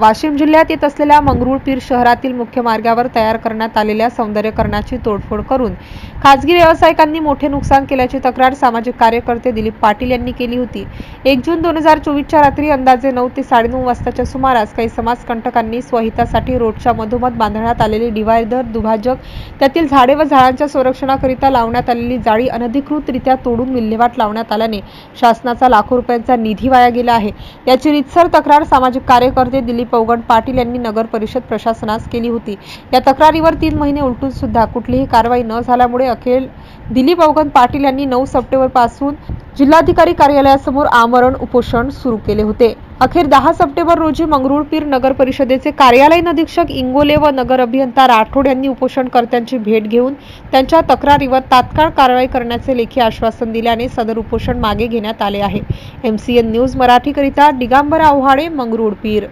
वाशिम जिल्ह्यात येत असलेल्या मंगरुळपीर शहरातील मुख्य मार्गावर तयार करण्यात आलेल्या सौंदर्यकरणाची तोडफोड करून खासगी व्यावसायिकांनी मोठे नुकसान केल्याची तक्रार सामाजिक कार्यकर्ते दिलीप पाटील यांनी केली होती. एक जून दोन हजार चोवीसच्या रात्री अंदाजे नऊ ते साडेनऊ वाजताच्या सुमारास काही समाजकंटकांनी स्वहितासाठी रोडच्या मधोमध बांधण्यात आलेले डिव्हायडर दुभाजक त्यातील झाडे व झाडांच्या संरक्षणाकरिता लावण्यात आलेली जाळी अनधिकृतरित्या तोडून विल्हेवाट लावण्यात आल्याने शासनाचा लाखो रुपयांचा निधी वाया गेला आहे. याची रितसर तक्रार सामाजिक कार्यकर्ते दिलीप अवगड पाटील यांनी नगर परिषद प्रशासनास केली होती. या तक्रारीवर तीन महिने उलटून सुद्धा कुठलीही कारवाई न झाल्यामुळे अखेर दिलीप अवगड पाटील यांनी नऊ सप्टेंबरपासून जिल्हाधिकारी कार्यालयासमोर आमरण उपोषण सुरू केले होते. अखेर दहा सप्टेंबर रोजी मंगरुळपीर नगर परिषदेचे कार्यालयीन अधीक्षक इंगोले व नगर अभियंता राठोड यांनी उपोषणकर्त्यांची भेट घेऊन त्यांच्या तक्रारीवर तात्काळ कारवाई करण्याचे लेखी आश्वासन दिल्याने सदर उपोषण मागे घेण्यात आले आहे. एमसीएन न्यूज मराठीकरिता दिगांबर आव्हाडे मंगरुळपीर